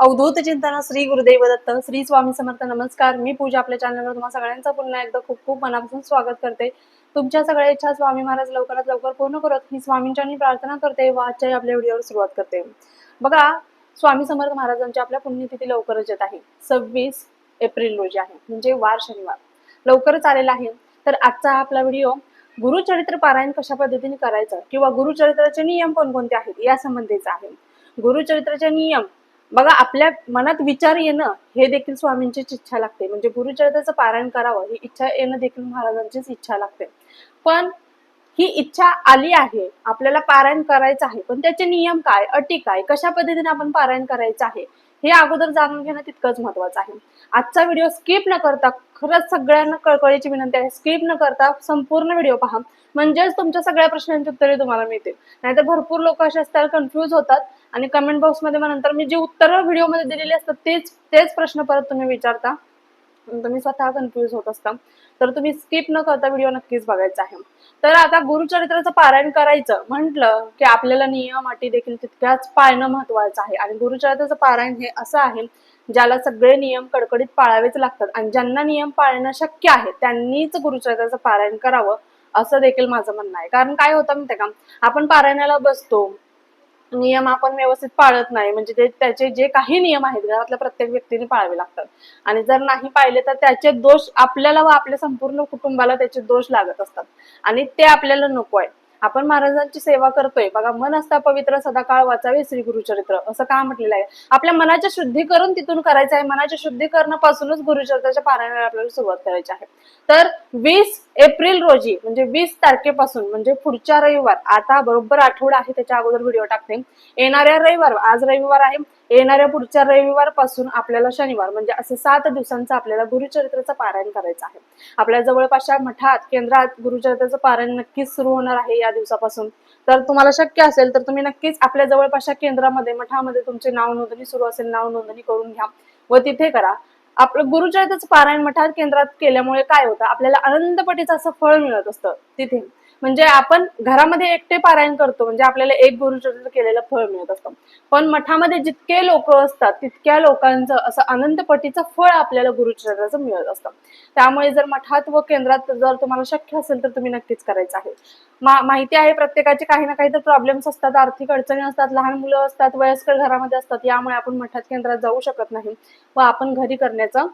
अवधूत चिंतन श्री गुरुदेव दत्त श्री स्वामी समर्थ नमस्कार. मी पूजा आपल्या चॅनलवर तुम्हाला सगळ्यांचं पुन्हा एकदा खूप खूप मनापासून स्वागत करते. तुमच्या सगळ्या इच्छा स्वामी महाराज लवकरात लवकर पूर्ण करत मी स्वामींच्या प्रार्थना करते. व आजच्या आपल्या व्हिडिओवर सुरुवात करते. बघा स्वामी समर्थ महाराजांची आपल्या पुण्यतिथी लवकरच येत आहे. सव्वीस एप्रिल रोजी आहे म्हणजे वार शनिवार. लवकरच आलेला आहे. तर आजचा हा आपला व्हिडिओ गुरुचरित्र पारायण कशा पद्धतीने करायचं किंवा गुरुचरित्राचे नियम कोणकोणते आहेत या संबंधीचा आहे. गुरुचरित्राचे नियम बघा आपल्या मनात विचार येणं हे देखील स्वामींचीच इच्छा लागते. म्हणजे गुरुचरित्राचं पारायण करावं ही इच्छा येणं देखील महाराजांचीच इच्छा लागते. पण ही इच्छा आली आहे आपल्याला पारायण करायचं आहे पण त्याचे नियम काय अटी काय कशा पद्धतीने आपण पारायण करायचं आहे हे अगोदर जाणून घेणं तितकंच महत्वाचं आहे. आजचा व्हिडिओ स्किप न करता खरंच सगळ्यांना कळकळीची विनंती आहे स्किप न करता संपूर्ण व्हिडिओ पहा. म्हणजेच तुमच्या सगळ्या प्रश्नांची उत्तरे तुम्हाला मिळतील. नाहीतर भरपूर लोक असे असतात कन्फ्युज होतात. आणि कमेंट बॉक्समध्ये मग नंतर मी जी उत्तरं व्हिडिओमध्ये दिलेली असतात तेच तेच प्रश्न परत तुम्ही विचारता. तुम्ही स्वतः कन्फ्युज होत असता. तर तुम्ही स्किप न करता व्हिडिओ नक्कीच बघायचा आहे. तर आता गुरुचरित्राचं पारायण करायचं. म्हटलं की आपल्याला नियम अटी देखील तितक्याच पाळणं महत्वाचं आहे. आणि गुरुचरित्राचं पारायण हे असं आहे ज्याला सगळे नियम कडकडीत पाळावेच लागतात. आणि ज्यांना नियम पाळणं शक्य आहे त्यांनीच गुरुचरित्राचं पारायण करावं असं देखील माझं म्हणणं आहे. कारण काय होतं माहिती का? आपण पारायणाला बसतो नियम आपण व्यवस्थित पाळत नाही. म्हणजे ते त्याचे जे काही नियम आहेत घरातल्या प्रत्येक व्यक्तीने पाळावे लागतात. आणि जर नाही पाळले तर त्याचे दोष आपल्याला व आपल्या संपूर्ण कुटुंबाला त्याचे दोष लागत असतात. आणि ते आपल्याला नको आहे आपण महाराजांची सेवा करतोय. बघा मन असता पवित्र सदाकाळ वाचावे श्री गुरुचरित्र. असं का म्हटलेलं आहे? आपल्या मनाचे शुद्धीकरण तिथून करायचं आहे. मनाच्या शुद्धीकरणापासूनच गुरुचरित्राच्या पारायणाला आपल्याला सुरुवात करायची आहे. तर वीस एप्रिल रोजी म्हणजे वीस तारखेपासून म्हणजे पुढच्या रविवार आता बरोबर आठवडा आहे त्याच्या अगोदर व्हिडिओ टाकते. येणाऱ्या रविवार आज रविवार आहे. येणाऱ्या पुढच्या रविवारपासून आपल्याला शनिवार म्हणजे असे सात दिवसांचं आपल्याला गुरुचरित्राचं पारायण करायचं आहे. आपल्या जवळपासच्या मठात केंद्रात गुरुचरित्राचं पारायण नक्कीच सुरू होणार आहे या दिवसापासून. तर तुम्हाला शक्य असेल तर तुम्ही नक्कीच आपल्या जवळपासच्या केंद्रामध्ये मठामध्ये तुमचे नाव नोंदणी सुरू असेल नाव नोंदणी करून घ्या व तिथे करा. आपलं गुरुचरित्राचं पारायण मठात केंद्रात केल्यामुळे काय होतं? आपल्याला अनंतपटीचं असं फळ मिळत असतं तिथे. म्हणजे आपण घरामध्ये एकटे पारायण करतो म्हणजे आपल्याला एक गुरुचरित्र केलेलं फळ मिळत असतं. पण मठामध्ये जितके लोक असतात तितक्या लोकांचं असं अनंतपटीचं फळ आपल्याला गुरुचरित्राचं मिळत असतं. त्यामुळे जर मठात व केंद्रात जर तुम्हाला शक्य असेल तर तुम्ही नक्कीच करायचं आहे. मा माहिती आहे प्रत्येकाचे काही ना काही तर प्रॉब्लेम्स असतात आर्थिक अडचणी असतात लहान मुलं असतात वयस्कर घरामध्ये असतात यामुळे आपण मठात केंद्रात जाऊ शकत नाही व आपण घरी करण्याचं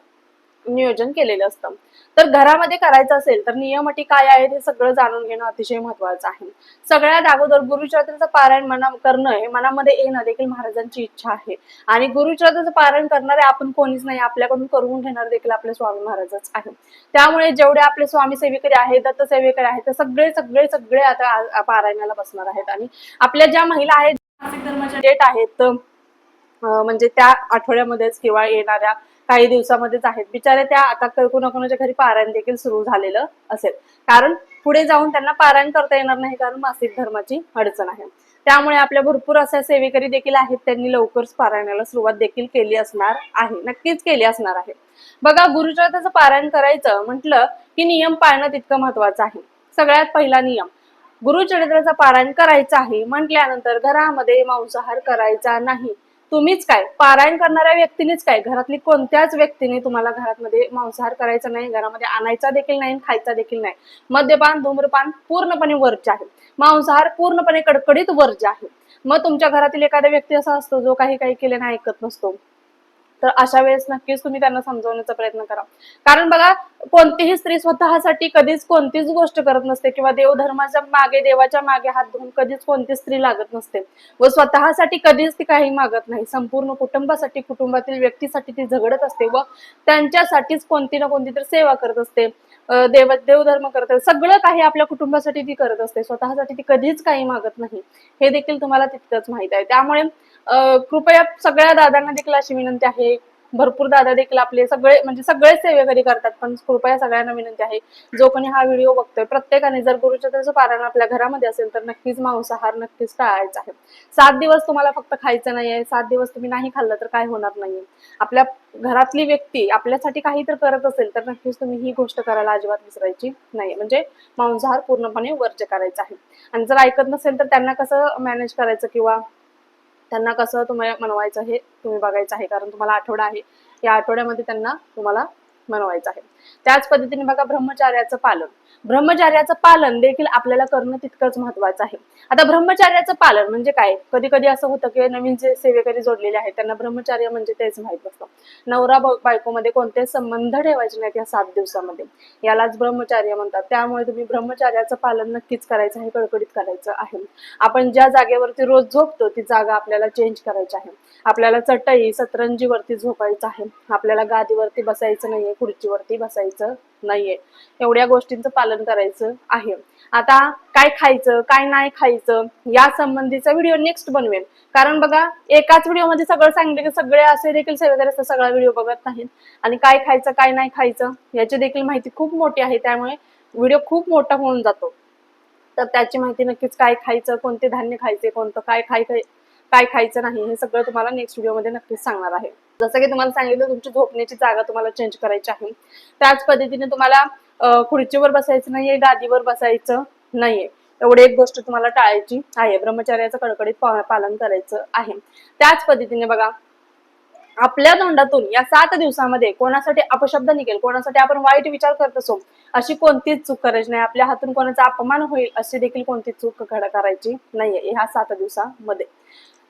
नियोजन केलेलं असतं. तर घरामध्ये करायचं असेल तर नियम अटी काय आहेत हे सगळं जाणून घेणं अतिशय महत्वाचं आहे. सगळ्यात अगोदर गुरुचरित्राचं पारायण मना करणं हे मनामध्ये येणं देखील महाराजांची इच्छा आहे. आणि गुरुचरित्राचं पारायण करणारे आपण कोणीच नाही आपल्याकडून करून घेणार देखील आपले स्वामी महाराजच आहे त्यामुळे जेवढे आपले स्वामी सेविकरी आहेत दत्त सेविकरी आहेत ते सगळे सगळे सगळे आता पारायणाला बसणार आहेत. आणि आपल्या ज्या महिला आहेत धर्माच्या डेट आहेत म्हणजे त्या आठवड्यामध्येच किंवा येणाऱ्या काही दिवसामध्येच आहेत. बिचारे त्या आता कोणाकोणाच्या घरी पारायण देखील सुरू झालेलं असेल. कारण पुढे जाऊन त्यांना पारायण करता येणार नाही कारण मासिक धर्माची अडचण आहे. त्यामुळे आपल्या भरपूर अशा सेवेकरी देखील आहेत. त्यांनी लवकरच पारायणाला सुरुवात देखील केली असणार आहे. नक्कीच केली असणार आहे. बघा गुरुचरित्राचं पारायण करायचं म्हटलं की नियम पाळणं तितकं महत्वाचं आहे. सगळ्यात पहिला नियम गुरुचरित्राचं पारायण करायचं आहे म्हटल्यानंतर घरामध्ये मांसाहार करायचा नाही. तुम्हीच काय? पारायण करणाऱ्या व्यक्तीनेच काय? घरातली कोणत्याच व्यक्तीने तुम्हाला घरामध्ये मांसाहार करायचा नाही घरामध्ये आणायचा देखील नाही खायचा देखील नाही. मद्यपान धूम्रपान पूर्णपणे वर्ज्य आहे. मांसाहार पूर्णपणे कडकडीत वर्ज्य आहे. मग तुमच्या घरातील एखादा व्यक्ती असा असतो जो काही काही केल्याने ऐकत नसतो. तर अशा वेळेस नक्कीच तुम्ही त्यांना समजवण्याचा प्रयत्न करा. कारण बघा कोणतीही स्त्री स्वतःसाठी कधीच कोणतीच गोष्ट करत नसते किंवा देवधर्माच्या मागे देवाच्या मागे हात धुवून कधीच कोणती स्त्री लागत नसते. व स्वतःसाठी कधीच ती काही मागत नाही. संपूर्ण कुटुंबासाठी कुटुंबातील व्यक्तीसाठी ती झगडत असते व त्यांच्यासाठीच कोणती ना कोणती तर सेवा करत असते. देव देवधर्म करत असते. सगळं काही आपल्या कुटुंबासाठी ती करत असते. स्वतःसाठी ती कधीच काही मागत नाही. हे देखील तुम्हाला तितकंच माहीत आहे. त्यामुळे कृपया सगळ्या दादांना देखील अशी विनंती आहे. भरपूर दादा देखील आपले सगळे म्हणजे सगळेच सेवेकरी करतात पण कृपया सगळ्यांना विनंती आहे जो कोणी हा व्हिडिओ बघतोय प्रत्येकाने जर गुरुचंद्राचं पारायण आपल्या घरामध्ये असेल तर नक्कीच मांसाहार नक्कीच टाळायचा आहे. सात दिवस तुम्हाला फक्त खायचं नाही आहे सात दिवस तुम्ही नाही खाल्लं तर काय होणार नाहीये. आपल्या घरातली व्यक्ती आपल्यासाठी काही तर करत असेल तर नक्कीच तुम्ही ही गोष्ट करायला अजिबात विसरायची नाही म्हणजे मांसाहार पूर्णपणे वर्ज करायचा आहे. आणि जर ऐकत नसेल तर त्यांना कसं मॅनेज करायचं किंवा त्यांना कसं तुम्हाला मनवायचं हे तुम्ही बघायचं आहे कारण तुम्हाला आठवडा आहे. या आठवड्यामध्ये त्यांना तुम्हाला मनवायचं आहे. त्याच पद्धतीने बघा ब्रह्मचार्याचं पालन. ब्रह्मचार्याचं पालन देखील आपल्याला करणं तितकंच महत्वाचं आहे. आता ब्रह्मचार्याचं पालन म्हणजे काय? कधी कधी असं होतं की नवीन जे सेवेकरी जोडलेले आहेत त्यांना ब्रह्मचार्य म्हणजे तेच माहीत असतं नवरा बायकोमध्ये कोणते संबंध ठेवायचे नाहीत या सात दिवसामध्ये. यालाच ब्रह्मचार्य म्हणतात. त्यामुळे तुम्ही ब्रह्मचार्याचं पालन नक्कीच करायचं आहे कडकडीत करायचं आहे. आपण ज्या जागेवरती रोज झोपतो ती जागा आपल्याला चेंज करायची आहे. आपल्याला चटई सतरंजीवरती झोपायचं आहे. आपल्याला गादीवरती बसायचं नाहीये खुर्चीवरती बसायचं नाहीये. एवढ्या गोष्टींचं पालन करायचं आहे. आता काय खायचं काय नाही खायचं या संबंधीचा व्हिडिओ नेक्स्ट बनवेल कारण बघा एकाच व्हिडिओमध्ये सगळं सांगितलं की सगळे असे देखील सेवेकरी सगळा व्हिडिओ बघत नाहीत. आणि काय खायचं काय नाही खायचं याची देखील माहिती खूप मोठी आहे. त्यामुळे व्हिडिओ खूप मोठा होऊन जातो. तर त्याची माहिती नक्कीच काय खायचं कोणते धान्य खायचे कोणतं काय खाय काय खायचं नाही हे सगळं तुम्हाला नेक्स्ट व्हिडिओमध्ये नक्कीच सांगणार आहे. जसं की तुम्हाला सांगितलं तुमची झोपण्याची जागा तुम्हाला चेंज करायची आहे. त्याच पद्धतीने तुम्हाला खुर्चीवर बसायचं नाहीये गादीवर बसायचं नाहीये. एवढी एक गोष्ट तुम्हाला टाळायची आहे. ब्रह्मचार्याचं कडकडीत पालन करायचं आहे. त्याच पद्धतीने बघा आपल्या तोंडातून या सात दिवसामध्ये कोणासाठी अपशब्द निघेल कोणासाठी आपण वाईट विचार करत असो अशी कोणतीच चूक करायची नाही. आपल्या हातून कोणाचा अपमान होईल अशी देखील कोणतीच चूक घड करायची नाहीये. ह्या सात दिवसामध्ये.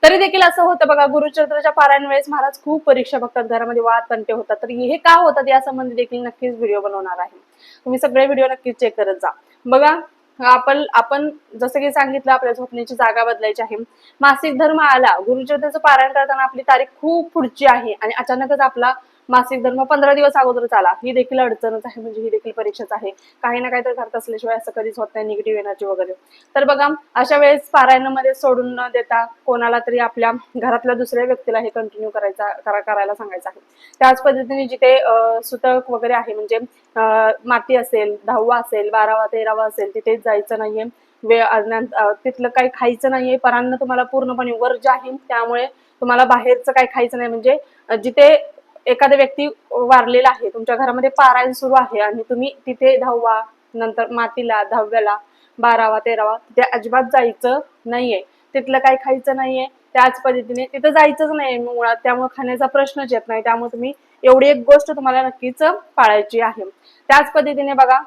तरी देखील असं होतं बघा गुरुचरित्राच्या पारायण वेळेस महाराज खूप परीक्षा बघतात घरामध्ये वाद तंटे होतात. तर हे का होतात यासंबंधी देखील नक्कीच व्हिडिओ बनवणार आहे. तुम्ही सगळे व्हिडिओ नक्कीच चेक करत जा. बघा आपण आपण जसं की सांगितलं आपल्या झोपण्याची जागा बदलायची आहे. मासिक धर्म आला गुरुचरित्राचं पारायण करताना आपली तारीख खूप पुढची आहे आणि अचानकच आपला मासिक धर्म पंधरा दिवस अगोदरच आला. ही देखील अडचणच आहे म्हणजे ही देखील परीक्षाच आहे. काही ना काहीतरी करत असल्याशिवाय असं कधीच होत नाही निगेटिव्ह एनर्जी वगैरे. तर बघा अशा वेळेस पारायणामध्ये सोडून न देता कोणाला तरी आपल्या घरातल्या दुसऱ्या व्यक्तीला हे कंटिन्यू करायचा करायला सांगायचं आहे. त्याच पद्धतीने जिथे सुतक वगैरे आहे म्हणजे माती असेल दहावा असेल बारावा तेरावा असेल तिथेच जायचं नाहीये. वे तिथलं काही खायचं नाहीये. परांना तुम्हाला पूर्णपणे वर्ज आहे त्यामुळे तुम्हाला बाहेरचं काही खायचं नाही. म्हणजे जिथे एखादा व्यक्ती वारलेला आहे तुमच्या घरामध्ये पारायण सुरू आहे आणि तुम्ही तिथे दहावा नंतर मातीला दहाव्याला बारावा तेरावा तिथे अजिबात जायचं नाहीये. तिथलं काही खायचं नाहीये. त्याच पद्धतीने तिथं जायचंच नाही मुळात. त्यामुळे खाण्याचा प्रश्नच येत नाही. त्यामुळे तुम्ही एवढी एक गोष्ट तुम्हाला नक्कीच पाळायची आहे. त्याच पद्धतीने बघा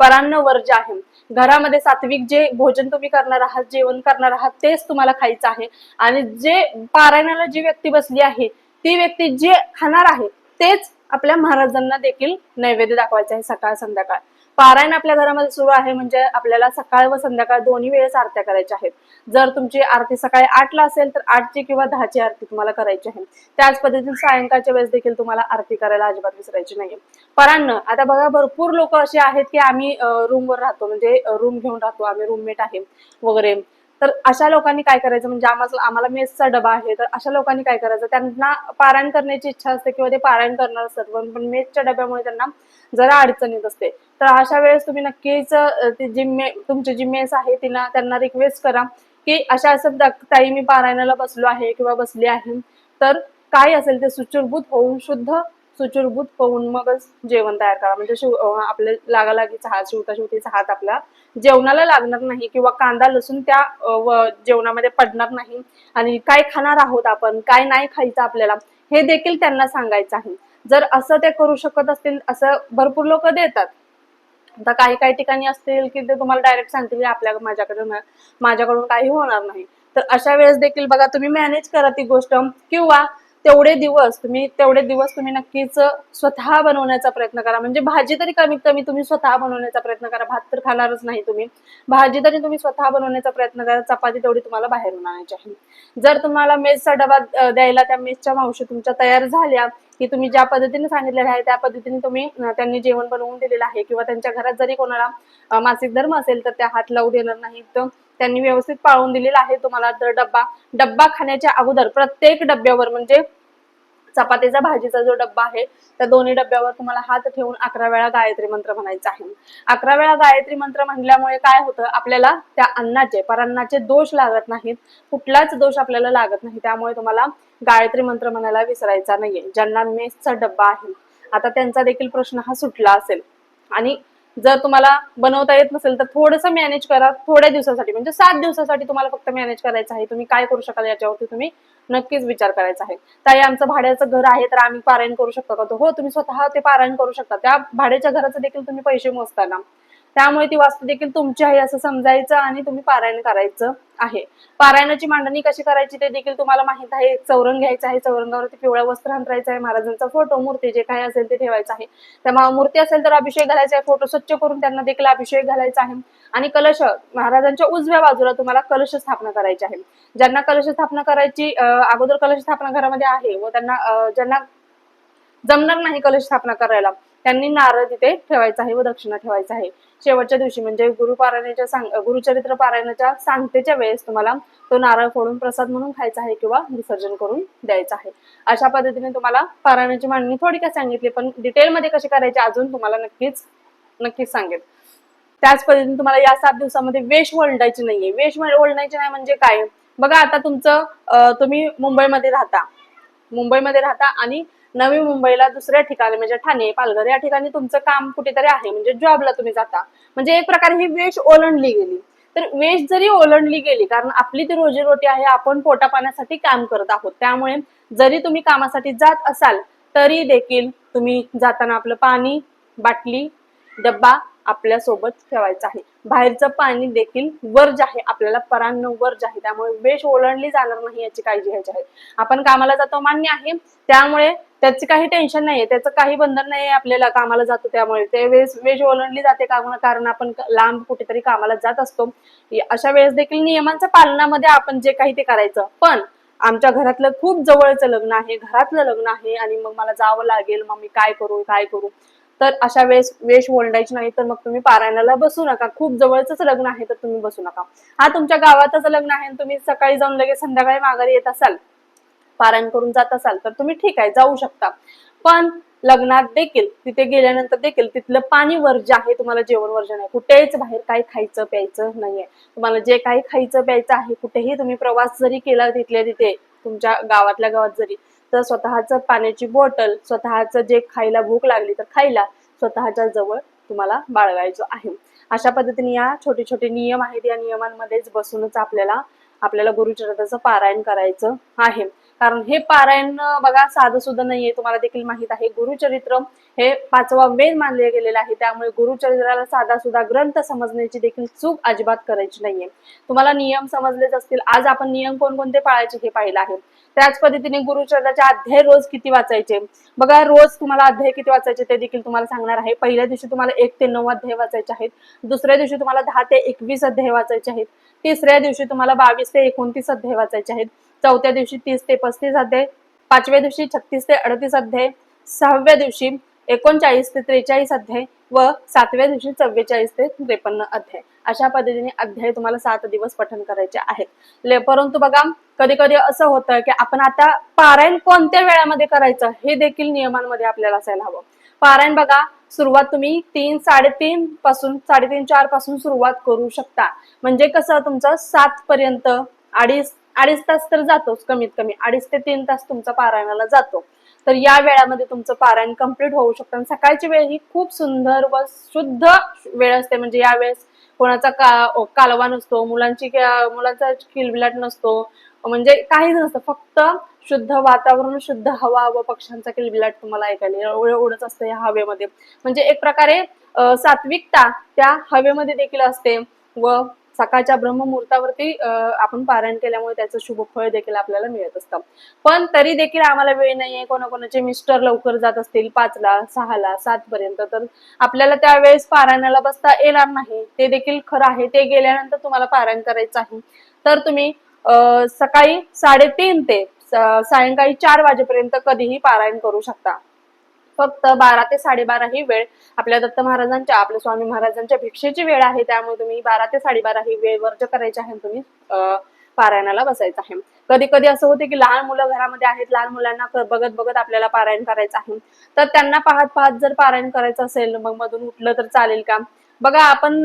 परान्न वर्ज आहे घरामध्ये सात्विक जे भोजन तुम्ही करणार आहात जेवण करणार आहात तेच तुम्हाला खायचं आहे. आणि जे पारायणाला जी व्यक्ती बसली आहे ती व्यक्ती जे खाणार आहे तेच आपल्या महाराजांना देखील नैवेद्य दाखवायचं आहे सकाळ संध्याकाळ. पारायण आपल्या घरामध्ये सुरू आहे म्हणजे आपल्याला सकाळ व संध्याकाळ दोन्ही वेळेस आरत्या करायच्या आहेत. जर तुमची आरती सकाळी आठला असेल तर आठची किंवा दहाची आरती तुम्हाला करायची आहे. त्याच पद्धतीने सायंकाळच्या वेळेस देखील तुम्हाला आरती करायला अजिबात विसरायची नाही परान्न आता बघा भरपूर लोक असे आहेत की आम्ही रूमवर राहतो. म्हणजे रूम घेऊन राहतो. आम्ही रूममेट आहे वगैरे. तर अशा लोकांनी काय करायचं? म्हणजे आम्हाला आम्हाला मेसचा डबा आहे तर अशा लोकांनी काय करायचं? त्यांना पारायण करण्याची इच्छा असते किंवा ते पारायण करणार असतात पण मेसच्या डब्यामुळे त्यांना जरा अडचण येत असते. तर अशा वेळेस तुम्ही नक्कीच ती जी मे तुमची जी मेस आहे तिला त्यांना रिक्वेस्ट करा की अशा असं ताई मी पारायणाला बसलो आहे किंवा बसली आहे तर काय असेल ते सुचूरभूत होऊन शुद्ध सुचुरभूत होऊन मगच जेवण तयार करा. म्हणजे शिव अं, लागालागीचा हात शिवता शिवतीचा हात आपला जेवणाला लागणार नाही किंवा कांदा लसूण त्या जेवणामध्ये पडणार नाही. आणि काय खाणार आहोत आपण? काय नाही खायचं आपल्याला? हे देखील त्यांना सांगायचं आहे. जर असं ते करू शकत असतील असं भरपूर लोक देतात. आता काही काही ठिकाणी असतील की ते तुम्हाला डायरेक्ट सांगतील आपल्या माझ्याकडे माझ्याकडून काही होणार नाही. तर अशा वेळेस देखील बघा तुम्ही मॅनेज करा ती गोष्ट. किंवा तेवढे दिवस तुम्ही तेवढे दिवस तुम्ही नक्कीच स्वतः बनवण्याचा प्रयत्न करा. म्हणजे भाजी तरी कमीत कमी तुम्ही स्वतः बनवण्याचा प्रयत्न करा. भात तर खाणारच नाही तुम्ही. भाजी तरी तुम्ही स्वतः बनवण्याचा प्रयत्न करा. चपाती तेवढी तुम्हाला बाहेरून आणायची आहे. जर तुम्हाला मेसचा डबा द्यायला त्या मेसच्या मावशी तुमच्या तयार झाल्या की तुम्ही ज्या पद्धतीने सांगितलेलं आहे त्या पद्धतीने तुम्ही त्यांनी जेवण बनवून दिलेलं आहे किंवा त्यांच्या घरात जरी कोणाला मासिक धर्म असेल तर त्या हात लावू देणार नाहीत. तर त्यांनी व्यवस्थित पाळून दिलेला आहे तुम्हाला तर डब्बा. डब्बा खाण्याच्या अगोदर प्रत्येक डब्यावर म्हणजे चपातीचा भाजीचा जो डब्बा आहे त्या दोन्ही डब्यावर तुम्हाला हात ठेवून अकरा वेळा गायत्री मंत्र म्हणायचा आहे. अकरा वेळा गायत्री मंत्र म्हणल्यामुळे काय होतं? आपल्याला त्या अन्नाचे परान्नाचे दोष लागत नाहीत. कुठलाच दोष आपल्याला लागत नाही. त्यामुळे तुम्हाला गायत्री मंत्र म्हणायला विसरायचा नाहीये ज्यांना मेसचा डब्बा आहे. आता त्यांचा देखील प्रश्न हा सुटला असेल. आणि जर तुम्हाला बनवता येत नसेल तर थोडंसं मॅनेज करा थोड्या दिवसासाठी. म्हणजे सात दिवसासाठी तुम्हाला फक्त मॅनेज करायचं आहे. तुम्ही काय करू शकाल याच्यावरती तुम्ही नक्कीच विचार करायचा आहे. ताई आमचं भाड्याचं घर आहे तर आम्ही पारायण करू शकतो का? हो तुम्ही स्वतः ते पारायण करू शकता. त्या भाड्याच्या घराचं देखील तुम्ही पैसे मोजताना. त्यामुळे ती वास्तू देखील तुमची आहे असं समजायचं आणि तुम्ही पारायण करायचं आहे. पारायणाची मांडणी कशी करायची ते देखील तुम्हाला माहीत आहे. चौरंग घ्यायचं आहे. चौरंगावरती पिवळ्या वस्त्र अंतरायचं आहे. महाराजांचा फोटो मूर्ती जे काही असेल ते ठेवायचं आहे. त्या मूर्ती असेल तर अभिषेक घालायचा आहे. फोटो स्वच्छ करून त्यांना देखील अभिषेक घालायचा आहे. आणि कलश महाराजांच्या उजव्या बाजूला तुम्हाला कलश स्थापना करायची आहे. ज्यांना कलश स्थापना करायची अगोदर कलश स्थापना घरामध्ये आहे व त्यांना ज्यांना जमणार नाही कलश स्थापना करायला त्यांनी नारळ तिथे ठेवायचा आहे व दक्षिणा ठेवायचा आहे. शेवटच्या दिवशी म्हणजे गुरुपारायणाच्या सांग गुरुचरित्र पारायणाच्या सांगतेच्या वेळेस तुम्हाला तो नारळ फोडून प्रसाद म्हणून खायचा आहे किंवा विसर्जन करून द्यायचा आहे. अशा पद्धतीने तुम्हाला पारायणाची मांडणी थोडक्यात सांगितली पण डिटेलमध्ये कशी करायची अजून तुम्हाला नक्कीच नक्कीच सांगेल. त्याच पद्धतीने तुम्हाला या सात दिवसामध्ये वेश ओलडायची नाहीये. वेश ओलडायची नाही म्हणजे काय? बघा आता तुमचं तुम्ही मुंबईमध्ये राहता. मुंबईमध्ये राहता आणि नवी मुंबईला दुसऱ्या ठिकाणी म्हणजे ठाणे पालघर या ठिकाणी तुमचं काम कुठेतरी आहे म्हणजे जॉबला तुम्ही जाता. म्हणजे एक प्रकारे ही वेश ओलंडली गेली. तर वेश जरी ओलंडली गेली कारण आपली ती रोजीरोटी आहे आपण पोटा पाण्यासाठी काम करत आहोत. त्यामुळे जरी तुम्ही कामासाठी जात असाल तरी देखील तुम्ही जाताना आपलं पाणी बाटली डब्बा आपल्यासोबत ठेवायचा आहे. बाहेरचं पाणी देखील वर्ज आहे आपल्याला परान्न वर्ज आहे. त्यामुळे वेश ओलंडली जाणार नाही याची काळजी घ्यायची आहे. आपण कामाला जातो मान्य आहे. त्यामुळे त्याचं काही टेन्शन नाहीये. त्याचं काही बंधन नाहीये आपल्याला कामाला जातो त्यामुळे. ते वेळेस वेज ओलंडली जाते कारण आपण लांब कुठेतरी कामाला जात असतो. अशा वेळेस देखील नियमांच्या पालनामध्ये आपण जे काही ते करायचं. पण आमच्या घरातलं खूप जवळचं लग्न आहे. घरातलं लग्न आहे आणि मग मला जावं लागेल. मग मी काय करू काय करू? तर अशा वेळेस वेश ओलडायची नाही तर मग तुम्ही पारायणाला बसू नका. खूप जवळच लग्न आहे तर तुम्ही बसू नका. हा तुमच्या गावातच लग्न आहे आणि तुम्ही सकाळी जाऊन लगेच संध्याकाळी माघारी येत असाल. पारायण करून जात असाल तर तुम्ही ठीक आहे जाऊ शकता. पण लग्नात देखील तिथे गेल्यानंतर देखील तिथलं पाणी वर्ज आहे तुम्हाला जेवण वर्जन नाही. कुठेच बाहेर काही खायचं प्यायचं नाहीये. तुम्हाला जे काही खायचं प्यायचं आहे कुठेही तुम्ही प्रवास जरी केला तिथल्या तिथे तुमच्या गावातल्या गावात जरी तर स्वतःच पाण्याची बॉटल स्वतःच जे खायला भूक लागली तर खायला स्वतःच्या जवळ तुम्हाला बाळगायचं आहे. अशा पद्धतीने या छोटे छोटे नियम आहेत. या नियमांमध्येच बसूनच आपल्याला आपल्याला गुरुचरित्राचं पारायण करायचं आहे. कारण हे पारायण बघा साधं सुद्धा नाहीये तुम्हाला देखील माहीत आहे. गुरुचरित्र हे पाचवा वेद मानले गेलेलं आहे. त्यामुळे गुरुचरित्राला साधा सुद्धा ग्रंथ समजण्याची देखील चूक अजिबात करायची नाहीये. तुम्हाला नियम समजलेच असतील. आज आपण नियम कोणकोणते पाळायचे हे पाहिलं आहे. त्याच पद्धतीने गुरुचरित्राचे अध्याय रोज किती वाचायचे? बघा रोज तुम्हाला अध्याय किती वाचायचे ते देखील तुम्हाला सांगणार आहे. पहिल्या दिवशी तुम्हाला एक ते नऊ अध्याय वाचायचे आहेत. दुसऱ्या दिवशी तुम्हाला दहा ते एकवीस अध्याय वाचायचे आहेत. तिसऱ्या दिवशी तुम्हाला बावीस ते एकोणतीस अध्याय वाचायचे आहेत. चौथ्या दिवशी तीस ते पस्तीस अध्याय पाचव्या दिवशी छत्तीस ते अडतीस अध्याय सहाव्या दिवशी एकोणचाळीस ते त्रेचाळीस अध्याय व सातव्या दिवशी चव्वेचाळीस ते त्रेपन्न अध्याय. अशा पद्धतीने अध्याय तुम्हाला सात दिवस पठन करायचे आहेत. परंतु बघा कधी कधी असं होतं की आपण आता पारायण कोणत्या वेळामध्ये करायचं हे देखील नियमांमध्ये आपल्याला असायला हवं. पारायण बघा सुरुवात तुम्ही तीन साडेतीन पासून साडेतीन चारपासून सुरुवात करू शकता. म्हणजे कसं तुमचं सात पर्यंत अडीच अडीच तास तर जातोच कमीत कमी. अडीच ते तीन तास तुमचा पारायणाला जातो. तर या वेळामध्ये तुमचं पारायण कंप्लीट होऊ शकतं. आणि सकाळची वेळ ही खूप सुंदर व शुद्ध वेळ असते. म्हणजे या वेळेस कोणाचा का कालवा नसतो मुलांची मुलांचा किलबिलाट नसतो. म्हणजे काहीच नसतं. फक्त शुद्ध वातावरण शुद्ध हवा व पक्ष्यांचा किलबिलाट तुम्हाला ऐकायला एवढं एवढंच असतं या हवेमध्ये. म्हणजे एक प्रकारे सात्विकता त्या हवेमध्ये देखील असते व सकाळच्या ब्रह्ममुहूर्तावरती आपण पारायण केल्यामुळे त्याचं शुभ फळ देखील आपल्याला मिळत असतं. पण तरी देखील आम्हाला वेळ नाहीये. कोणाकोणाचे मिस्टर लवकर जात असतील पाचला सहाला सात पर्यंत तर आपल्याला त्यावेळेस पारायणाला बसता येणार नाही. ते देखील खरं आहे. ते गेल्यानंतर तुम्हाला पारायण करायचं आहे. तर तुम्ही अं, सकाळी साडेतीन ते सायंकाळी चार वाजेपर्यंत कधीही पारायण करू शकता. फक्त बारा ते साडेबारा ही वेळ आपल्या दत्त महाराजांच्या आपल्या स्वामी महाराजांच्या भिक्षेची वेळ आहे. त्यामुळे तुम्ही बारा ते साडेबारा ही वेळ वर्ज करायची आहे तुम्ही पारायणाला बसायचं आहे. कधी कधी असं होते की लहान मुलं घरामध्ये आहेत लहान मुलांना बघत बघत आपल्याला पारायण करायचं आहे. तर त्यांना पाहत पाहत जर पारायण करायचं असेल मग मधून उठलं तर चालेल का? बघा आपण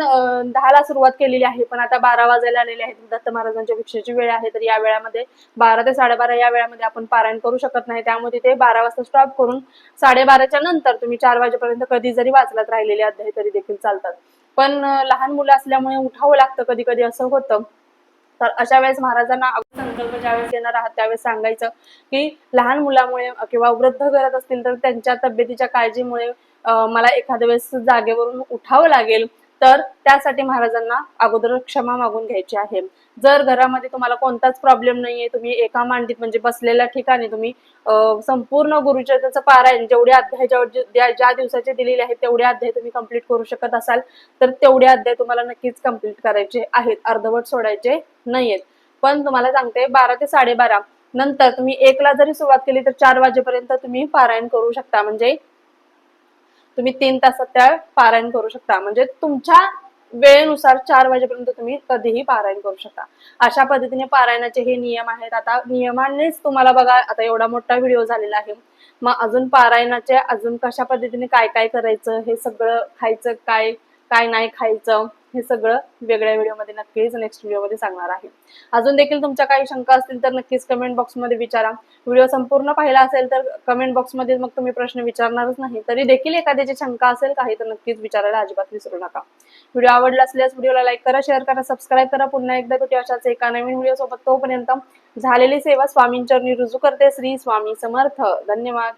दहाला सुरुवात केलेली आहे पण आता बारा वाजायला आलेले आहेत. दत्त महाराजांच्या भिक्षेची वेळ आहे तर या वेळामध्ये बारा ते साडेबारा या वेळामध्ये आपण पारायण करू शकत नाही. त्यामुळे ते बारा वाजता स्टॉप करून साडेबाराच्या नंतर तुम्ही चार वाजेपर्यंत कधी जरी वाचलात राहिलेले अध्याय तरी देखील चालतात. पण लहान मुलं असल्यामुळे उठावं लागतं कधी कधी असं होतं. तर अशा वेळेस महाराजांना अगोदर संकल्प ज्यावेळेस येणार आहात त्यावेळेस सांगायचं की लहान मुलामुळे किंवा वृद्ध घरात असतील तर त्यांच्या तब्येतीच्या काळजीमुळे मला एखाद्या वेळेस जागेवरून उठावं लागेल. तर त्यासाठी महाराजांना अगोदर क्षमा मागून घ्यायची आहे. जर घरामध्ये तुम्हाला कोणताच प्रॉब्लेम नाहीये तुम्ही एका मांडीत म्हणजे बसलेल्या ठिकाणी तुम्ही संपूर्ण गुरुचरित्राचं पारायण जेवढे अध्याय ज्या ज्या दिवसाचे दिलेले आहेत तेवढे अध्याय तुम्ही कंप्लीट करू शकत असाल तर तेवढे अध्याय तुम्हाला नक्कीच कंप्लीट करायचे आहेत. अर्धवट सोडायचे नाहीयेत. पण तुम्हाला सांगते बारा ते साडेबारा नंतर तुम्ही एकला जरी सुरुवात केली तर चार वाजेपर्यंत तुम्ही पारायण करू शकता. म्हणजे तुम्ही तीन तासात त्या पारायण करू शकता. म्हणजे तुमच्या वेळेनुसार चार वाजेपर्यंत तुम्ही कधीही पारायण करू शकता. अशा पद्धतीने पारायणाचे हे नियम आहेत. आता नियमानेच तुम्हाला बघा आता एवढा मोठा व्हिडिओ झालेला आहे. मग अजून पारायणाचे अजून कशा पद्धतीने काय काय करायचं हे सगळं खायचं काय काय नाही खायचं हे सगळं वेगळ्या व्हिडिओमध्ये नक्कीच नेक्स्ट व्हिडिओमध्ये सांगणार आहे. अजून देखील तुमच्या काही शंका असतील तर नक्कीच कमेंट बॉक्समध्ये विचारा. व्हिडिओ संपूर्ण पाहिला असेल तर कमेंट बॉक्समध्ये मग तुम्ही प्रश्न विचारणारच नाही. तरी देखील एखाद्याची शंका असेल काही तर नक्कीच विचारायला अजिबात विसरू नका. व्हिडिओ आवडला असल्यास व्हिडिओला लाईक करा शेअर करा सबस्क्राईब करा. पुन्हा एकदा भेटू अशाच एका नवीन व्हिडिओ सोबत. तोपर्यंत झालेली सेवा स्वामींचरणी रुजू करते. श्री स्वामी समर्थ. धन्यवाद.